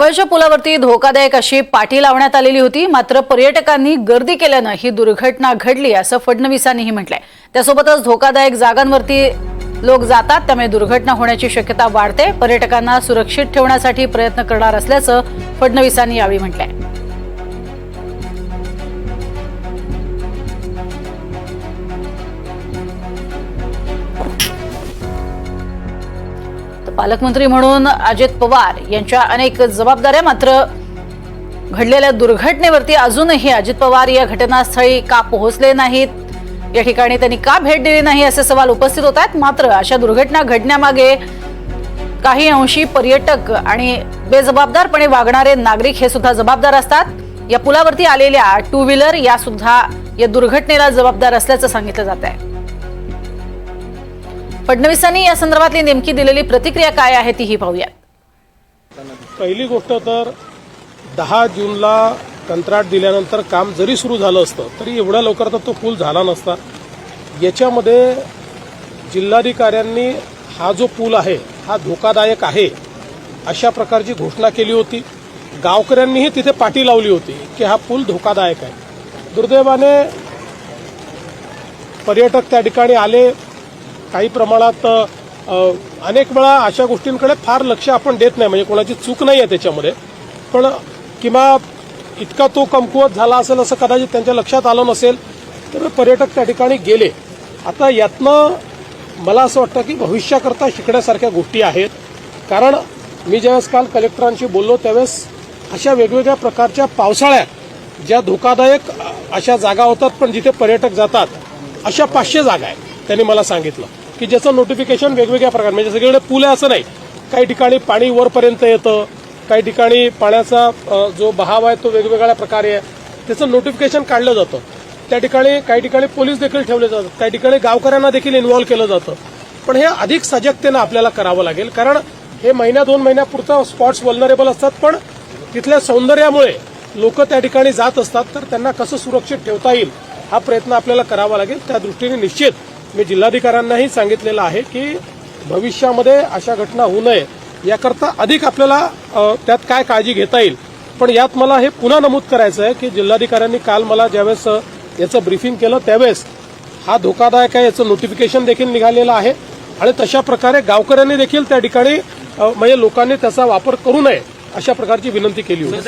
जवळच्या पुलावरती धोकादायक अशी पाठी लावण्यात आलेली होती. मात्र पर्यटकांनी गर्दी केल्यानं ही दुर्घटना घडली असं फडणवीसांनीही म्हटलंय. त्यासोबतच धोकादायक जागांवरती लोक जातात त्यामुळे दुर्घटना होण्याची शक्यता वाढते. पर्यटकांना सुरक्षित ठेवण्यासाठी प्रयत्न करणार असल्याचं फडणवीसांनी यावेळी म्हटलंय. तर पालकमंत्री म्हणून अजित पवार यांच्या अनेक जबाबदाऱ्या मात्र घडलेल्या दुर्घटनेवरती अजूनही अजित पवार या घटनास्थळी का पोहोचले नाहीत? या ठिकाणी त्यांनी का भेट दिली नाही असे सवाल उपस्थित होत आहेत. मात्र अशा दुर्घटना घडण्यामागे काही अंशी पर्यटक आणि बेजबाबदारपणे वागणारे नागरिक हे सुद्धा जबाबदार असतात. या पुलावरती आलेल्या टू व्हीलर या सुद्धा या दुर्घटनेला जबाबदार असल्याचं सांगितलं जात आहे. फडणवीसांनी या संदर्भातली नेमकी दिलेली प्रतिक्रिया काय आहे तीही पाहूयात. पहिली गोष्ट तर दहा जूनला कंत्राट दिल्यानंतर काम जरी सुरू झालं असतं तरी एवढ्या लवकर तर तो पूल झाला नसता. याच्यामध्ये जिल्हाधिकाऱ्यांनी हा जो पूल आहे हा धोकादायक आहे अशा प्रकारची घोषणा केली होती. गावकऱ्यांनीही तिथे पाठी लावली होती की हा पूल धोकादायक आहे. दुर्दैवाने पर्यटक त्या ठिकाणी आले काही प्रमाणात अनेक वेळा अशा गोष्टींकडे फार लक्ष आपण देत नाही. म्हणजे कोणाची चूक नाही आहे त्याच्यामध्ये. पण किंवा इतका तो कमकुवत झाला असेल असं कदाचित त्यांच्या लक्षात आलं नसेल तर पर्यटक त्या ठिकाणी गेले. आता यातनं मला असं वाटतं की भविष्याकरता शिकण्यासारख्या गोष्टी आहेत. कारण मी ज्यावेळेस काल कलेक्टरांशी बोललो त्यावेळेस अशा वेगवेगळ्या प्रकारच्या पावसाळ्यात ज्या धोकादायक अशा जागा होतात पण जिथे पर्यटक जातात अशा पाचशे जागा आहेत त्यांनी मला सांगितलं. की ज्याचं नोटिफिकेशन वेगवेगळ्या प्रकार म्हणजे सगळीकडे पूल आहे असं नाही. काही ठिकाणी पाणी वरपर्यंत येतं काही ठिकाणी पाण्याचा जो बहाव आहे तो वेगवेगळ्या प्रकारे आहे. त्याचं नोटिफिकेशन काढलं जातं. त्या ठिकाणी काही ठिकाणी पोलीस देखील ठेवले जातात. काही ठिकाणी गावकऱ्यांना देखील इन्व्हॉल्व्ह केलं जातं. पण हे अधिक सजगतेनं आपल्याला करावं लागेल. कारण हे महिन्या दोन महिन्यापुरतं स्पॉट्स वल्नरेबल असतात. पण तिथल्या सौंदर्यामुळे लोक त्या ठिकाणी जात असतात. तर त्यांना कसं सुरक्षित ठेवता येईल हा प्रयत्न आपल्याला करावा लागेल. त्या दृष्टीने निश्चित मी जिल्हाधिकाऱ्यांनाही सांगितलेलं आहे की भविष्यामध्ये अशा घटना होऊ नये याकरता अधिक आपल्याला त्यात काय काळजी घेता येईल. पण यात मला हे पुन्हा नमूद करायचं आहे की जिल्हाधिकाऱ्यांनी काल मला ज्यावेळेस याचं ब्रीफिंग केलं त्यावेळेस हा धोकादायक आहे याचं नोटिफिकेशन देखील निघालेलं आहे. आणि तशा प्रकारे गावकऱ्यांनी देखील त्या ठिकाणी म्हणजे लोकांनी त्याचा वापर करू नये अशा प्रकारची विनंती केली होती.